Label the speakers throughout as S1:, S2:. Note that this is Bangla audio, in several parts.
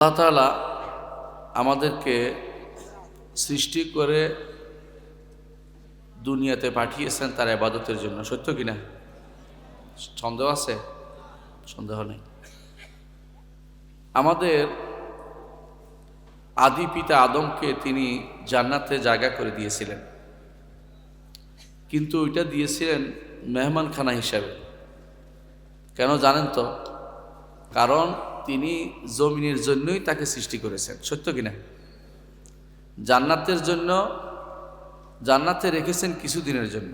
S1: আল্লাহ তাআলা আমাদেরকে সৃষ্টি করে দুনিয়াতে পাঠিয়েছেন তার আবাদতের জন্য। সত্য কিনা সন্দেহ আছে? সন্দেহ নেই। আমাদের আদি পিতা আদমকে তিনি জান্নাতে জায়গা করে দিয়েছিলেন। কিন্তু ওইটা দিয়েছিলেন মেহমানখানা হিসাবে। কেন জানেন তো? কারণ তিনি জমিনের জন্যই তাকে সৃষ্টি করেছেন। সত্য কিনা? জান্নাতের জন্য, জান্নাতে রেখেছেন কিছুদিনের জন্য।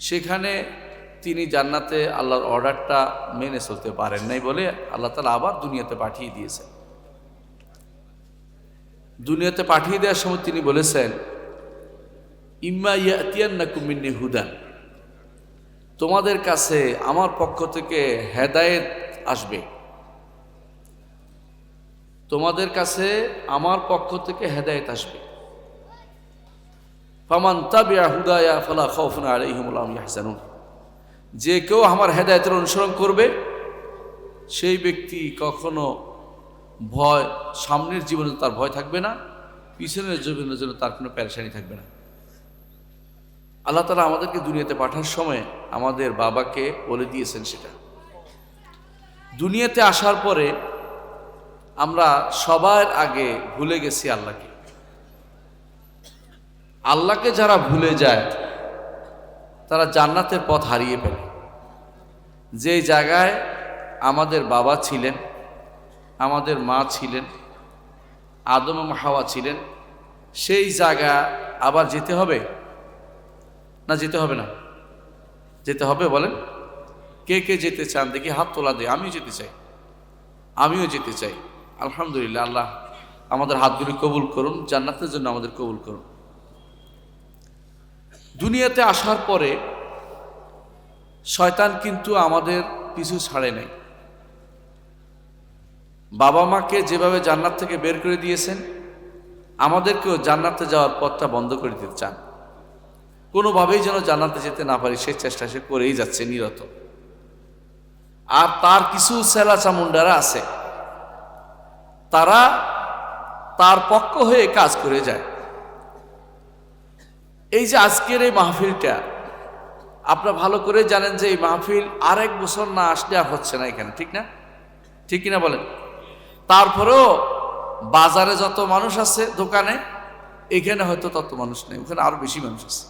S1: সেখানে তিনি জান্নাতে আল্লাহর অর্ডারটা মেনে চলতে পারেন নাই বলে আল্লাহ তালা আবার দুনিয়াতে পাঠিয়ে দিয়েছেন। দুনিয়াতে পাঠিয়ে দেওয়ার সময় তিনি বলেছেন, ইম্মা ইয়াতিয়ান্না কুমিন্নি হুদান তোমাদের কাছে, আমার পক্ষ থেকে হেদায়েত আসবে। তোমাদের কাছে আমার পক্ষ থেকে হেদায়েত আসবে। যে কেউ আমার হেদায়েতের অনুসরণ করবে, সেই ব্যক্তি কখনো ভয়, সামনের জীবনে তার ভয় থাকবে না, পিছনের জীবনের জন্য তার কোনো প্যারেশানি থাকবে না। আল্লাহ তালা আমাদেরকে দুনিয়াতে পাঠার সময় আমাদের বাবাকে বলে দিয়েছেন সেটা। দুনিয়াতে আসার পরে আমরা সবার আগে ভুলে গেছি আল্লাহকে। আল্লাহকে যারা ভুলে যায়, তারা জান্নাতের পথ হারিয়ে ফেলে। যে জায়গায় আমাদের বাবা ছিলেন, আমাদের মা ছিলেন, আদম হাওয়া ছিলেন, সেই জায়গা আবার যেতে হবে? না যেতে হবে না? যেতে হবে বলেন? কে কে যেতে চান? দেখি হাত তোলা দেয় আমিও যেতে চাই। আমিও যেতে চাই। আলহামদুলিল্লাহ, আল্লাহ আমাদের হাতগুলি কবুল করুন, জান্নাতের জন্য আমাদের কবুল করুন। দুনিয়াতে আসার পরে শয়তান কিন্তু আমাদের পিছু ছাড়ে নাই। বাবা মাকে যেভাবে জান্নাত থেকে বের করে দিয়েছেন, আমাদেরকেও জান্নাতে যাওয়ার পথটা বন্ধ করে দিতে চান। কোনোভাবেই যেন জান্নাতে যেতে না পারি সেই চেষ্টা সে করেই যাচ্ছে নিরত। আর তার কিছু সেলা চামুন্ডারা আছে। তারা তার পক্ষ হয়ে কাজ করে যায়। এই যে আজকের এই মাহফিলটা, আপনারা ভালো করে জানেন যে এই মাহফিল আর এক বছর না আসলে আর হচ্ছে না এখানে, ঠিক না? ঠিক কিনা বলেন? তারপরেও বাজারে যত মানুষ আছে দোকানে, এখানে হয়তো তত মানুষ নেই, ওখানে আরও বেশি মানুষ আছে।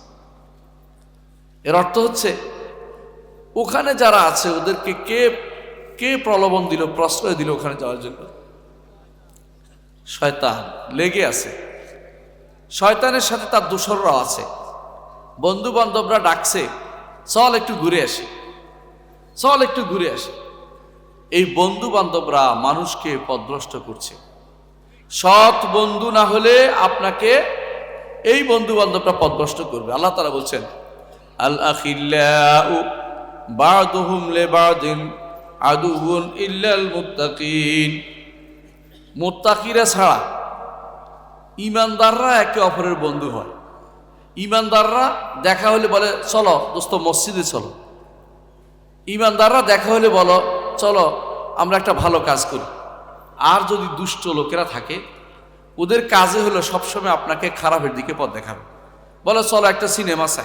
S1: এর অর্থ হচ্ছে ওখানে যারা আছে, ওদেরকে কে কে প্রলোভন দিল, প্রশ্রয় দিল ওখানে যাওয়ার জন্য? শয়তান লেগে আছে। শয়তানের সাথে তার দোসররাও আছে। বন্ধু বান্ধবরা ডাকছে, চল একটু ঘুরে আসি। চল একটু ঘুরে আসি। এই বন্ধু বান্ধবরা মানুষকে পদভ্রষ্ট করছে। সৎ বন্ধু না হলে আপনাকে এই বন্ধু বান্ধবরা পদভ্রষ্ট করবে। আল্লাহ তারা বলছেন আল আখিল্লাউ বাদুহুম লিবাদিন আদুউন ইল্লাল মুত্তাকিন। মুত্তাকিরা ছাড়া ইমানদাররা একে অপরের বন্ধু হয়। ইমানদাররা দেখা হলে বলে, চলো দোস্ত, মসজিদে চলো। ইমানদাররা দেখা হলে বলো, চলো, আমরা একটা ভালো কাজ করি। আর যদি দুষ্ট লোকেরা থাকে, ওদের কাজে হলো সবসময় আপনাকে খারাপের দিকে পথ দেখাবে বলে, চলো একটা সিনেমা চাই।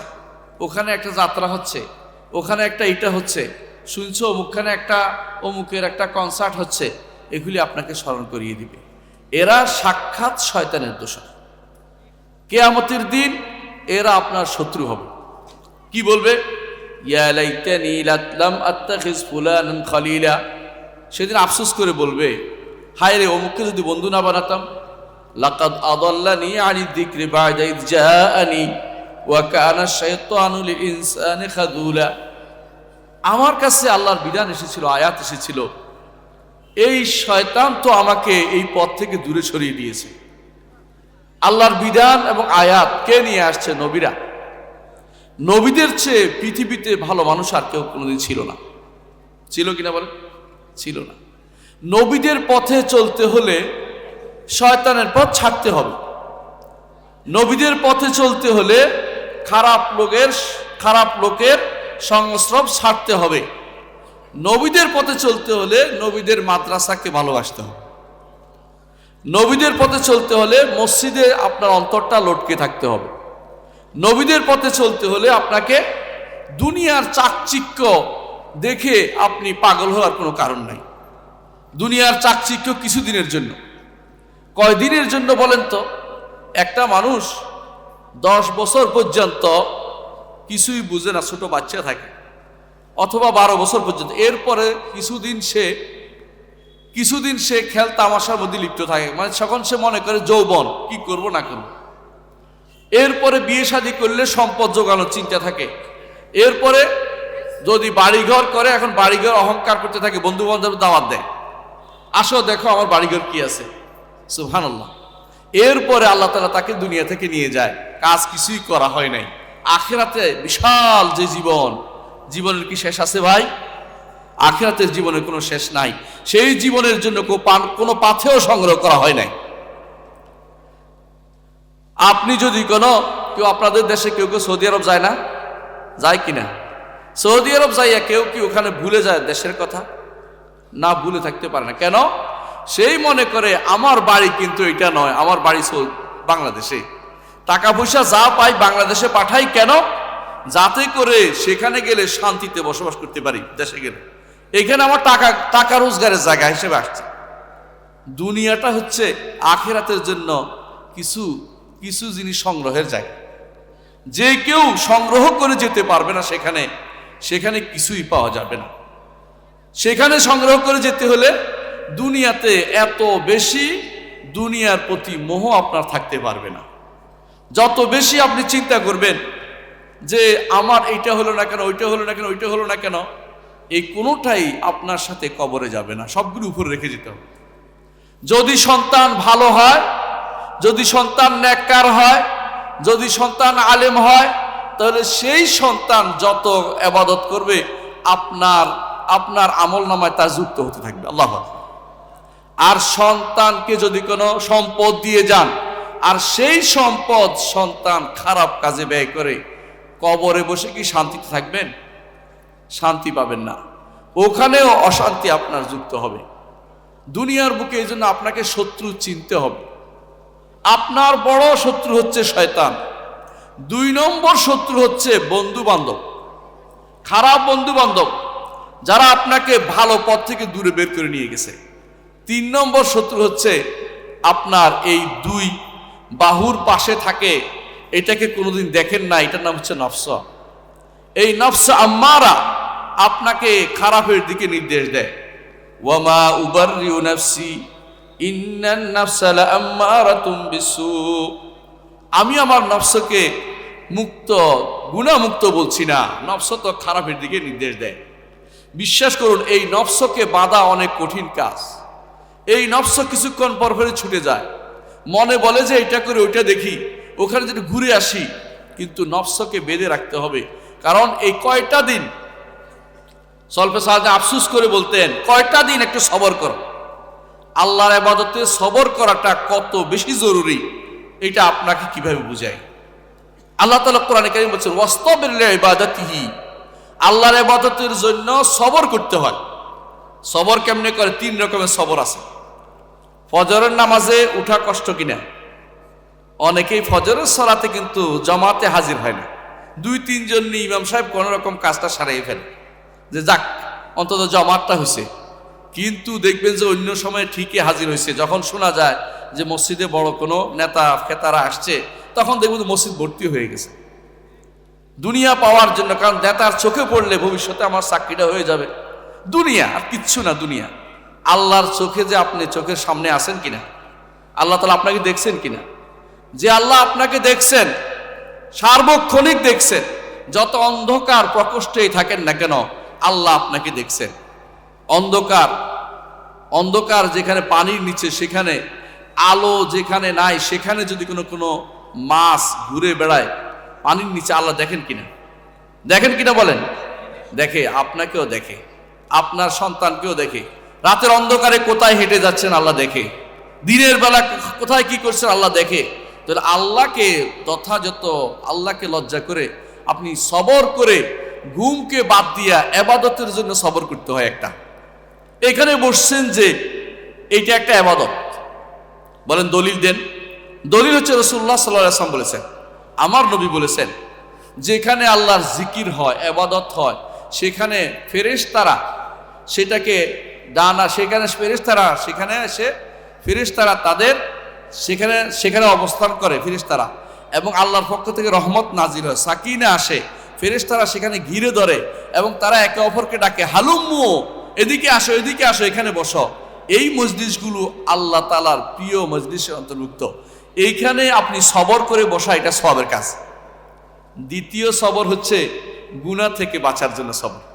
S1: ওখানে একটা যাত্রা হচ্ছে ওখানে একটা এটা হচ্ছে, শুনছো? অমুকখানে একটা অমুকের একটা কনসার্ট হচ্ছে, এগুলি আপনাকে স্মরণ করিয়ে দিবে। এরা সাক্ষাৎ শয়তানের দোষর। কেয়ামতের দিন এরা আপনার শত্রু হবে। কি বলবে? সেদিন আফসোস করে বলবে, হায় রে, অমুককে যদি বন্ধু না বানাতাম। লাকাদ আদাল্লানি আনি যিকরি বা'দা ইয আমার কাছে আল্লাহর বিধান এসেছিল, আয়াত এসেছিল। এই শয়তান তো আমাকে এই পথ থেকে দূরে সরিয়ে দিয়েছে। আল্লাহর বিধান এবং আয়াত কে নিয়ে আসছে নবীরা? নবীদের চেয়ে পৃথিবীতে ভালো মানুষ আর কেউ কোনোদিন ছিল না। ছিল কিনা বলে ছিল না। নবীদের পথে চলতে হলে শয়তানের পথ ছাড়তে হবে। নবীদের পথে চলতে হলে খারাপ লোকের খারাপ লোকের সংস্রব ছাড়তে হবে। নবীদের পথে চলতে হলে নবীদের মাদ্রাসাকে ভালোবাসতে হবে। নবীদের পথে চলতে হলে মসজিদে আপনার অন্তরটা লটকে থাকতে হবে। নবীদের পথে চলতে হলে আপনাকে দুনিয়ার চাকচিক্য দেখে আপনি পাগল হওয়ার কোনো কারণ নাই। দুনিয়ার চাকচিক্য কিছুদিনের জন্য। কয়দিনের জন্য বলেন তো? একটা মানুষ দশ বছর পর্যন্ত কিছুই বুঝে না, ছোট বাচ্চা থাকে। অথবা বারো বছর পর্যন্ত। এরপরে কিছুদিন সে কিছুদিন সে খেল তামাশার মধ্যে লিপ্ত থাকে। মানে তখন সে মনে করে, যৌবন, কি করব, না করব। এরপরে বিয়ে শাদী করলে সম্পদ জোগানোর চিন্তা থাকে। এরপরে যদি বাড়িঘর করে, এখন বাড়িঘর অহংকার করতে থাকে বন্ধু বান্ধব দাওয়াত দেয়। আসো, দেখো আমার বাড়িঘর কি আছে। সুবহানাল্লাহ। এরপরে আল্লাহ তালা তাকে দুনিয়া থেকে নিয়ে যায়। কাজ কিছুই করা হয় নাই। আখেরাতে বিশাল যে জীবন, জীবনের কি শেষ আছে ভাই? আখেরাতের জীবনের কোনো শেষ নাই। সেই জীবনের জন্য কো- কোনো পাথেও সংগ্রহ করা হয় নাই। আপনি যদি কোনো, কেউ আপনাদের দেশে কেউ কেউ সৌদি আরব যায় না? যায় কিনা? সৌদি আরব যাইয়া কেউ কি ওখানে ভুলে যায় দেশের কথা? না, ভুলে থাকতে পারে না। কেন? সেই মনে করে, আমার বাড়ি কিন্তু এটা নয়, আমার বাড়ি বাংলাদেশে। টাকা পয়সা যা পাই বাংলাদেশে পাঠাই কেন? যাতে করে সেখানে গেলে শান্তিতে বসবাস করতে পারি দেশে গেলে। এখানে আমার টাকা টাকা রোজগারের জায়গা হিসেবে আসছে। দুনিয়াটা হচ্ছে আখেরাতের জন্য কিছু কিছু জিনিস সংগ্রহের জায়গা। যে কেউ সংগ্রহ করে যেতে পারবে না সেখানে সেখানে কিছুই পাওয়া যাবে না। সেখানে সংগ্রহ করে যেতে হলে দুনিয়াতে এত বেশি দুনিয়ার প্রতি মোহ আপনার থাকতে পারবে না। যত বেশি আপনি চিন্তা করবেন যে আমার এইটা হলো না কেন, ওইটা হলো না কেন, ওইটা হলো না কেন, এই কোনোটাই আপনার সাথে কবরে যাবে না। সবগুলো উপরে রেখে যেতে হবে। যদি সন্তান ভালো হয়, যদি সন্তান ন্যাক্কার হয়, যদি সন্তান আলেম হয়, তাহলে সেই সন্তান যত আবাদত করবে, আপনার আপনার আমল নামায় তা যুক্ত হতে থাকবে। আল্লাহ আর সন্তানকে যদি কোনো সম্পদ দিয়ে যান আর সেই সম্পদ সন্তান খারাপ কাজে ব্যয় করে, কবরে বসে কি শান্তিতে থাকবেন? শান্তি পাবেন না। ওখানেও অশান্তি আপনার যুক্ত হবে। দুনিয়ার বুকে এই জন্য আপনাকে শত্রু চিনতে হবে। আপনার বড় শত্রু হচ্ছে শয়তান। দুই নম্বর শত্রু হচ্ছে বন্ধু বান্ধব খারাপ বন্ধু বান্ধব যারা আপনাকে ভালো পথ থেকে দূরে বের করে নিয়ে গেছে। তিন নম্বর শত্রু হচ্ছে আপনার এই দুই বাহুর পাশে থাকে, এটাকে কোনোদিন দেখেন না, এটার নাম হচ্ছে নফস। এই নফস আম্মারা আপনাকে খারাপের দিকে নির্দেশ দেয়। ওয়ামা উবারিউ নাফসি আমি আমার নফসকে মুক্ত, গুণামুক্ত বলছি না, নফস তো খারাপের দিকে নির্দেশ দেয়। বিশ্বাস করুন, এই নফসকে বাঁধা অনেক কঠিন কাজ। এই নফস কিছুক্ষণ পর পরে ছুটে যায়। মনে বলে যে এটা করে, ওইটা দেখি। ওখানে যদি ঘুরে আসি, কিন্তু নফসকে বেঁধে রাখতে হবে। কারণ এই কয়টা দিন সল্পে সাহায্যে আফসুস করে বলতেন, কয়টা দিন একটু সবর করো। আল্লাহর আবাদতে সবর করাটা কত বেশি জরুরি, এটা আপনাকে কীভাবে বুঝায়? আল্লাহ তালা বলছেন, ওয়াস্তবের আল্লাহর ইবাদতের জন্য সবর করতে হয়। সবর কেমনে করে? তিন রকমের সবর আছে। ফজরের নামাজে উঠা কষ্ট কিনা? অনেকেই ফজরের সরাতে কিন্তু জমাতে হাজির হয় না। দুই, তিনজন নিয়ে ইমাম সাহেব কোনো রকম কাজটা সারাই ফেলে। যে যাক, অন্তত জমাতটা হয়েছে। কিন্তু দেখবেন যে অন্য সময় ঠিকই হাজির হয়েছে। যখন শোনা যায় যে মসজিদে বড় কোনো নেতা, ফেতারা আসছে, তখন দেখবেন মসজিদ ভর্তি হয়ে গেছে। দুনিয়া পাওয়ার জন্য, কারণ নেতার চোখে পড়লে ভবিষ্যতে আমার চাকরিটা হয়ে যাবে। দুনিয়া, আর কিচ্ছু না দুনিয়া। আল্লাহর চোখে যে আপনি চোখের সামনে আসেন কিনা? আল্লাহ তালা আপনাকে দেখছেন কিনা? যে আল্লাহ আপনাকে দেখছেন, সার্বক্ষণিক দেখছেন, যত অন্ধকার প্রকোষ্ঠেই থাকেন না কেন, আল্লাহ আপনাকে দেখছেন। অন্ধকার অন্ধকার যেখানে পানির নিচে, সেখানে আলো যেখানে নাই, সেখানে যদি কোনো কোনো মাছ ঘুরে বেড়ায়, পানির নিচে আল্লাহ দেখেন কিনা? দেখেন কিনা বলেন? দেখে, আপনাকেও দেখে, আপনার সন্তানকেও দেখে রাতের অন্ধকারে কোথায় হেঁটে যাচ্ছেন আল্লাহ দেখে। দিনের বেলা কোথায় কি করছেন আল্লাহ দেখে। তাহলে আল্লাহকে যথাযথ আল্লাহকে লজ্জা করে আপনি সবর করে ঘুমকে বাদ দিয়া এবাদতের জন্য সবর করতে হয় একটা। এখানে বসছেন যে এইটা একটা আবাদত বলেন, দলিল দেন। দলিল হচ্ছে রসুল্লাহ সাল্লাহ আসলাম বলেছেন, আমার নবী বলেছেন, যেখানে আল্লাহর জিকির হয়, এবাদত হয়, সেখানে ফেরেশ তারা সেটাকে ডানা সেখানে ফেরেশতারা, সেখানে এসে ফেরেশতারা তাদের সেখানে সেখানে অবস্থান করে ফেরেশতারা। এবং আল্লাহর পক্ষ থেকে রহমত নাজির হয়। সাকিনে আসে, ফেরেশতারা সেখানে ঘিরে ধরে এবং তারা একে অপরকে ডাকে, হালুম্মু, এদিকে আসো এদিকে আসো, এখানে বসো। এই মসজিদগুলো আল্লাহ তালার প্রিয় মসজিদের অন্তর্ভুক্ত। এইখানে আপনি সবর করে বসা, এটা সবের কাজ। দ্বিতীয় সবর হচ্ছে গুণা থেকে বাঁচার জন্য সবর।